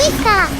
피스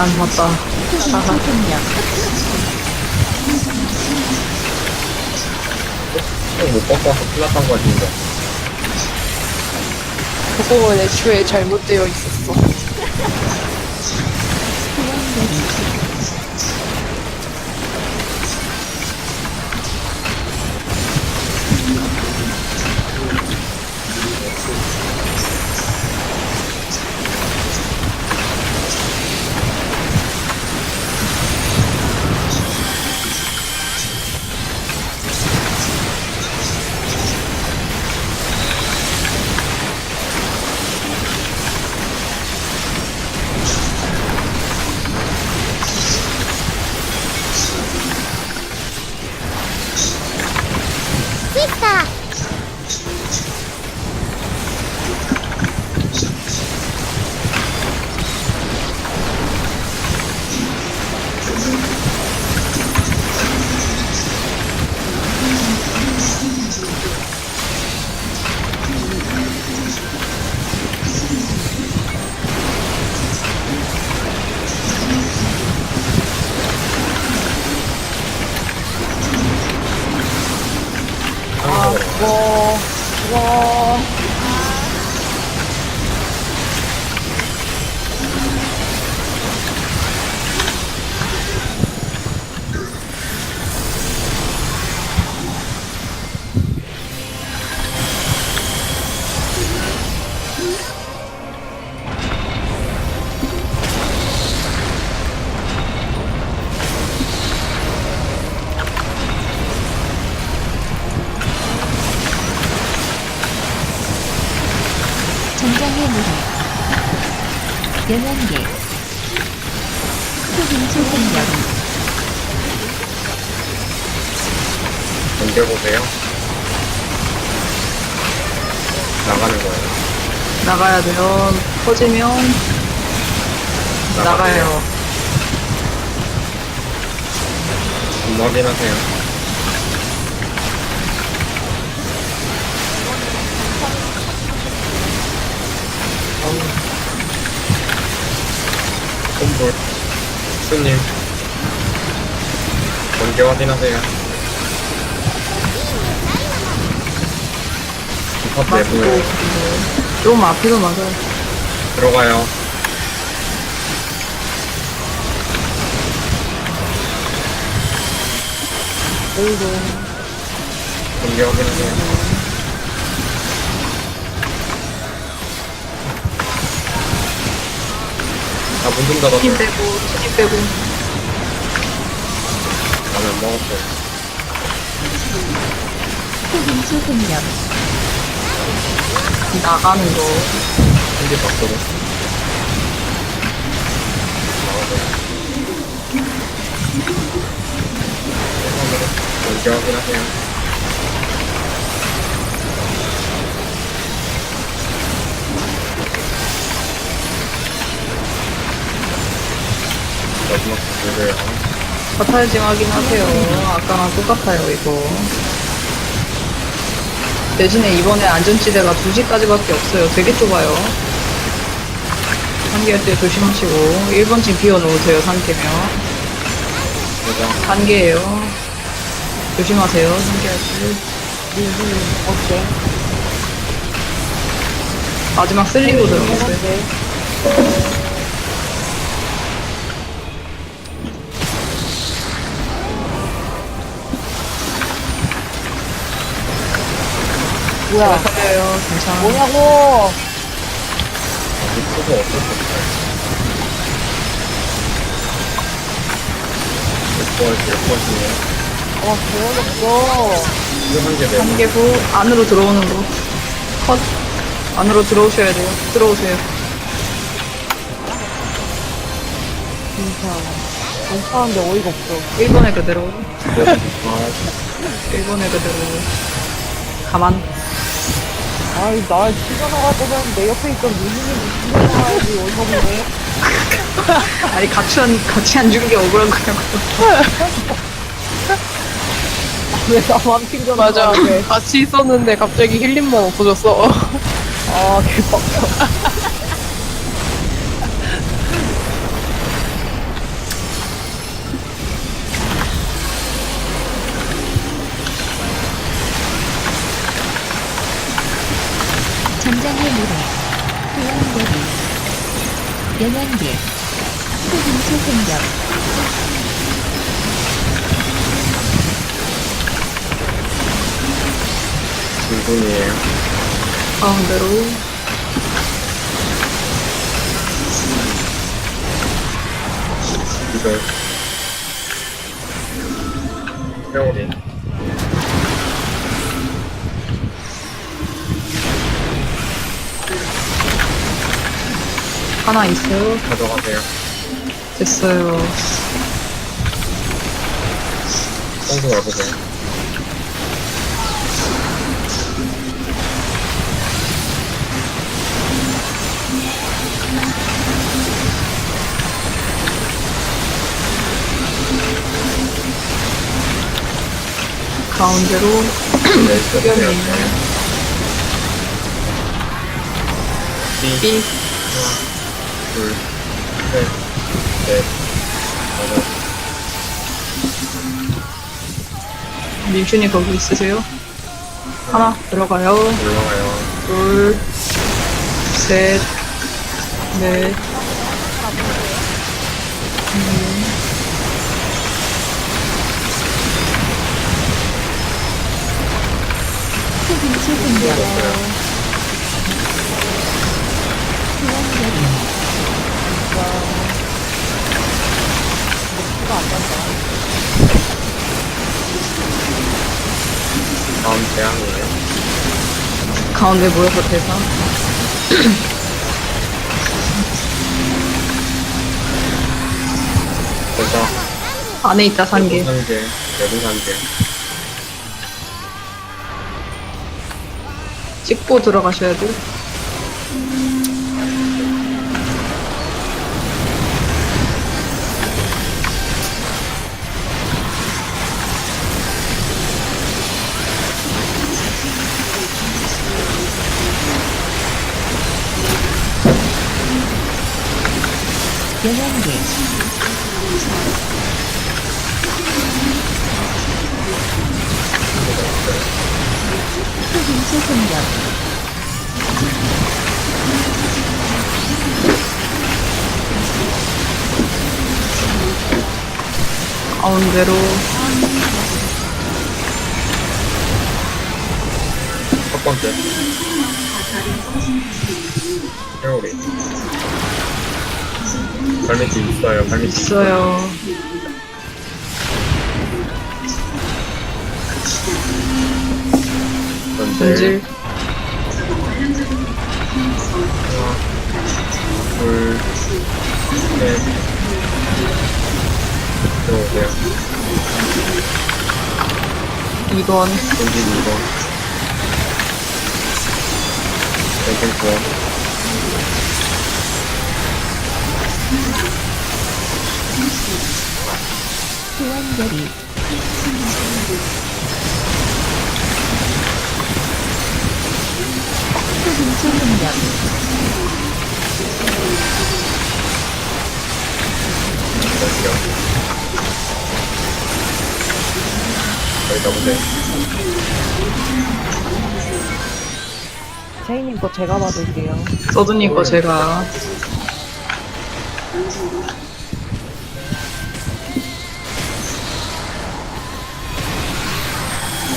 난 맞다. 소금력 못 바꿔서 큰일 났던 거 같은데. 그거 애초에 잘못되어 있었어. 나가야 돼요. 터지면 나가요. 음, 확인하세요. 콤볼. 수님. 번개 확인하세요. 탑 맞고, 내부에 좀 앞에서 맞아요. 들어가요. 어이구. 번개 확인하세요. 아, 문좀 닫았어요. 힘 빼고, 힘 빼고. 라면 먹었어요. 소금 소금력 나가는 거. 한개. 나가세요. 번개 확인하세요. 마지막 누구예요? 파탈징 확인하세요. 아까랑 똑같아요, 이거. 대신에 이번에 안전지대가 2시까지밖에 없어요. 되게 좁아요. 상계할 때 조심하시고. 1번 층 비워놓으세요, 상계면. 대장. 단계예요. 조심하세요, 상계할 때. 오케이. 마지막 쓸리고 들어갔어요. 뭐야? 살려요, 괜찮아. 뭐냐고! 어쩔 수. 몇번, 몇번. 어, 한개 내고. 상계부 안으로 들어오는 거. 컷. 안으로 들어오셔야 돼요. 들어오세요. 진짜. 괜찮은데 어이가 없어. 1번에 그대로. 아, 1번에 그대로. 가만. 아이, 날 튀겨나갈 거면 내 옆에 있던 누님이 튀겨나가야지, 어이가 없네. 아니, 같이 안, 같이 안준게 억울한 거냐고. 왜 나만 튀겨나가? 맞아. 게 같이 있었는데 갑자기 힐링만 없어졌어. 아, 개빡쳐. 영양계 소금수 공격 불분이에요. 가운데로. 이거. 세월이. 하나 있어요. 가져가세요. 됐어요. 청소 와보세요. 가운데로. 네. B. B. 하나, 둘, 셋, 넷, 다섯. 민준이 거기 있으세요? 하나 들어가요. 올라가요. 둘, 셋, 넷. 소금수 공격 없어요. 태양대비 다음 재앙이에요. 가운데 모여서 대상. 그래서 안에 있다 산개. 산계, 내부 산계. 찍고 들어가셔야 돼 가운데로. 첫 번째. 세월이. 발밑이 있어요, 발밑이 있어요. 전질. 전질. 하나, 둘, 셋. 들어오세요. 2번. 전질 2번. 전질 9번. 교환결이 소금수 공격 너무네. 체이님 거 제가 받을게요. 서든님 거 제가.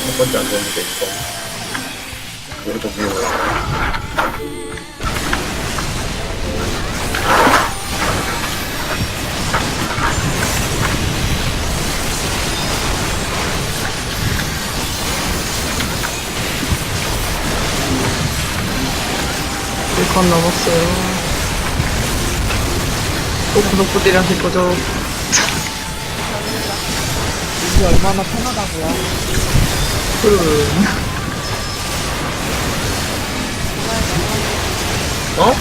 첫 번째 안 되는데, 이거. 여기도 위에 올라가. 네 1컷 넘었어요. 또 구독부들이 하실 거죠? 이게 얼마나 편하다고요? 푸른. 어?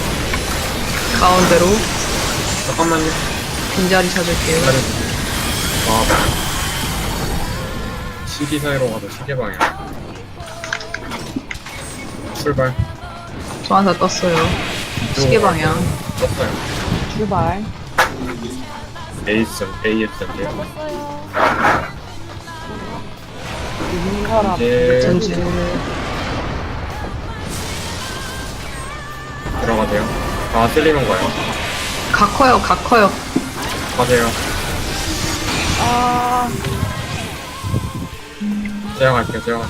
가운데로 잠깐만요. 빈자리 찾을게요. 기다려주세요. 아, 시기 사이로 가도 시계 방향. 출발. 소환사 떴어요. 시계 방향. 떴어요. 출발. ASM, ASM이요. 이긴 사람. 이제 전진. 들어가세요. 아, 쓸리는 거예요. 각 커요, 각 커요. 가세요. 아, 제가 갈게요, 제가.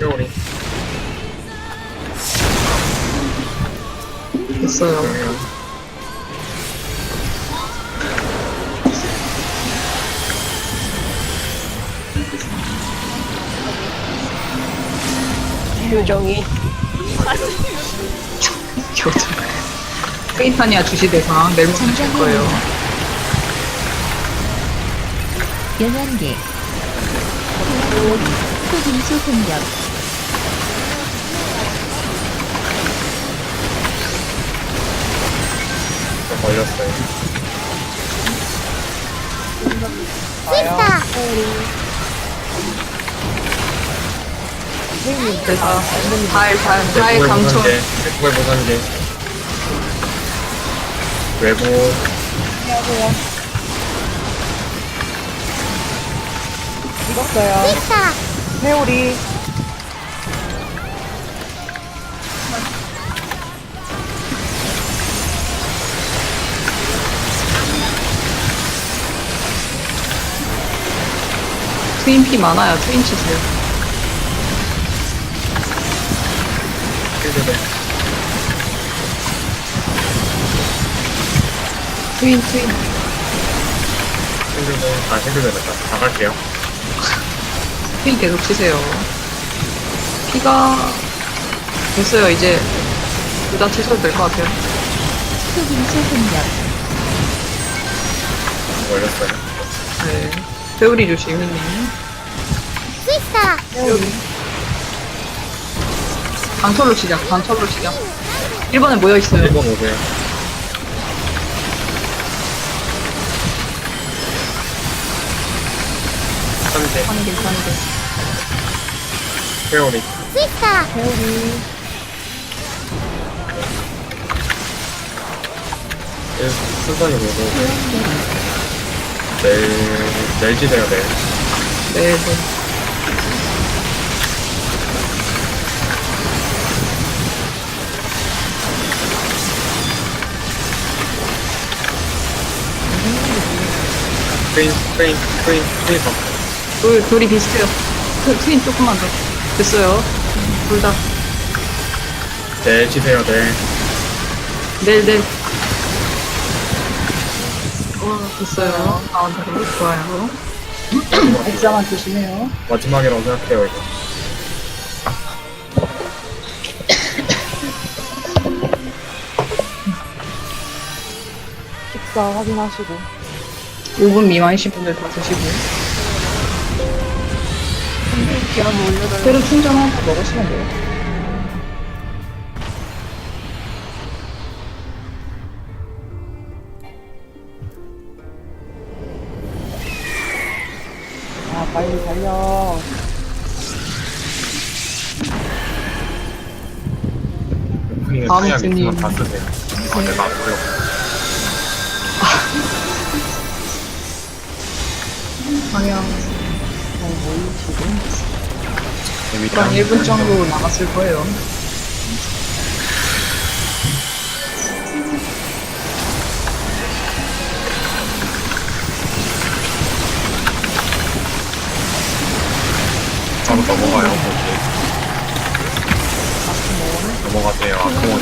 회오리. 그러면 표정이. 교정. 페이타니아 주시 대상 멜모 주실 거예요. 영양계 소금수 공격 걸렸어요. 그래서 달, 달, 달 외국의 강촌. 무산계, 외국의 무산계. 외부, 안녕하세요. 읽었어요. 시스타 회오리. 트윈피 많아요. 트윈 치세요. 트윈, 트윈. 필드대. 아, 필드대 됐다. 다 갈게요. 트윈 계속 치세요. 피가 됐어요. 이제 둘다 치셔도 될 것 같아요. 소금수 공격 걸렸어요. 네. 배우리 조심, 형님. 시스타 강철로 치자, 강철로 치자. 1번에 모여있어요. 1번 오세요. 한대 한개, 한개. 회오리. 시스타 회오리. 일 순서이 보고 교환결이 내일 내일 지세요 내일. 네, 네. 트윈 트윈 트윈 트윈 더. 둘, 둘이 비슷해요. 트, 트윈 조금만 더. 됐어요. 둘 다. 내일 지세요 내일. 네, 네. 어, 됐어요. 가운데로. 좋아요. 액자만 조심해요. 마지막이라고 생각해요 이거. 식사 확인하시고. 5분 미만이신 분들 다 드시고. 새로 충전하고 먹으시면 돼요. 달려. 다음. 있으면 다 쓰세요. 아, 내가 안 보여. 방향 어, 뭐이 지금? 한 1분 정도 남았을 거예요. 바로 넘어가요. 거기. 넘어가세요. 아크몬.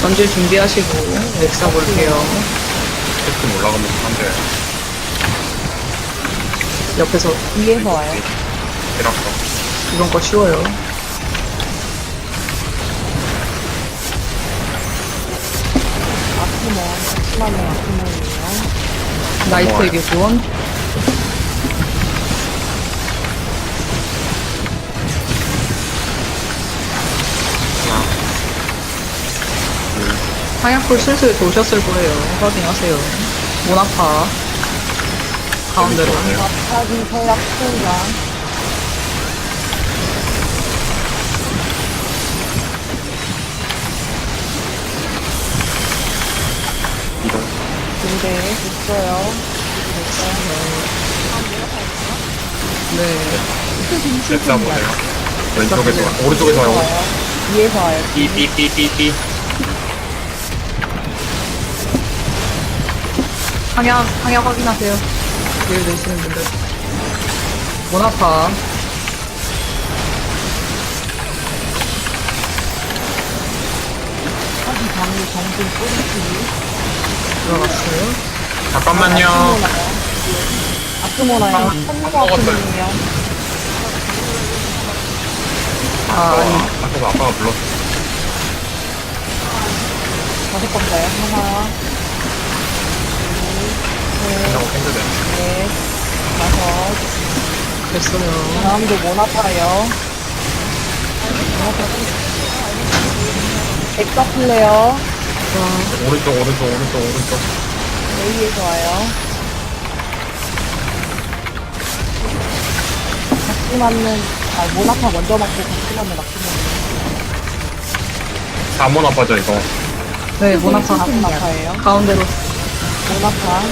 전질 준비하시고 엑사 볼게요. 조금 올라가면 안 돼. 옆에서 위에서 와요. 이렇게. 이번 거 쉬워요. 나이트에게 구원. 방향풀 슬슬 도셨을 거예요. 확인하세요. 모나파. 가운데로. 됐어요. 네. 생명 보세요. 왼쪽에서 와. 오른쪽에서 와요. 와요. 위에서 와요. 삐삐삐삐삐. 방향, 방향 확인하세요. 일 내시는 분들. 모나파. 하기 방위 정신 뿌리치기. 들어갔어요. 잠깐만요. 아크모나요. 선무가 먹었어요. 아크모이에요. 아. 아까 아빠가 불렀어. 다섯 번째요. 하나, 생각돼. 넷, 다섯. 됐어요. 다음도 모나파예요. 모나파. 엑사 플레어. 오른쪽, 오른쪽, 오른쪽, 오른쪽. A에서 와요. 각기 맞는, 아, 모나파 먼저 맞고 각기 맞는 낙지면 4번 아빠죠, 이거. 네, 모나파. 각기 나파예요. 가운데로. 모나파.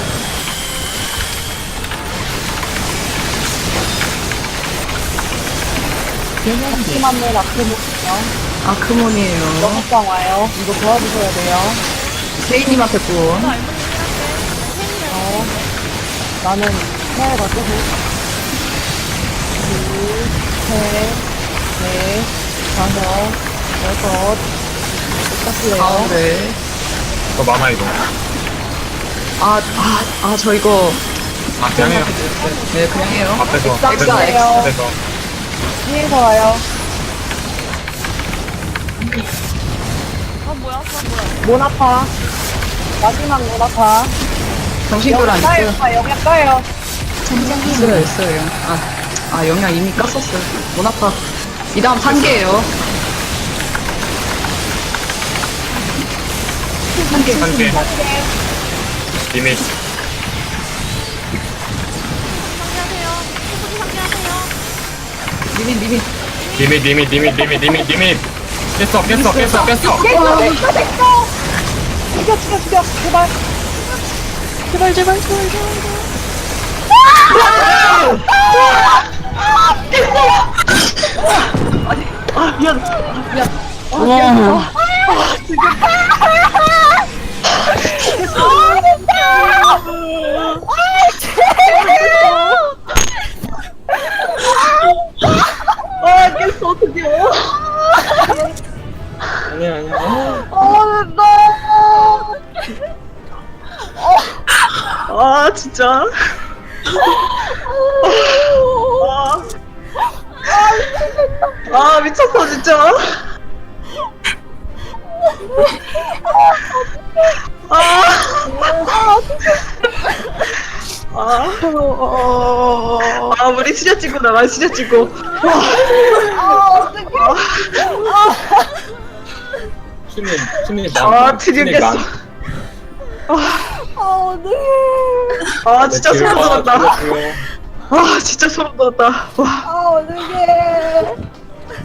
각기 영양계 맞는 낙지면 아크몬이에요. 영업장 와요. 이거 도와주셔야 돼요. 케이님한테 구원. 어, 나는 헤어가 뜨고 둘, 셋, 넷, 다섯, 여섯, 시작해요. 가운데. 더 많아, 이거. 아, 아, 아, 저 이거. 아, 그냥 해요. 네, 그냥 해요. 앞에서, 앞에서. 앞에서. 뒤에서 와요. 모나파. 마지막 모나파. 정신줄 안 까요, 있어요. 영양 까요. 전장의 있어요, 있어요. 영- 아, 아, 영양 이미 깠었어요. 모나파. 이 다음 단계예요. 흑인수 한 개. 생명 리밋. 리밋, 리밋. 리밋, 리밋, 리밋, 리밋, 리밋, 리밋. 깼어, 깼어, 깼어, 깼어. 깼어, 깼어, 깼어. 죽여, 죽여, 죽여. 제발. 제발, 제발, 제발, 제발. 아, 미안. 미안. 와. 아, 깼어, 드디어. 아니야, 아니야. 아, 진짜. 아, 아, 미쳤어, 진짜. 아, 아, 아, 우리 시자 찍고 나가, 시자 찍고. 수님, 수님, 아, 깼어. 아, 어떡해. 아, 진짜 소름 돋았다. 아, 진짜 소름 돋았다. 와, 아, 어떡해.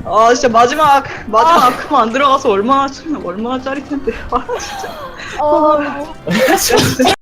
아, 진짜 마지막, 마지막 아크만 안 들어가서 얼마나, 얼마나 짜릿한데. 아, 진짜. 아,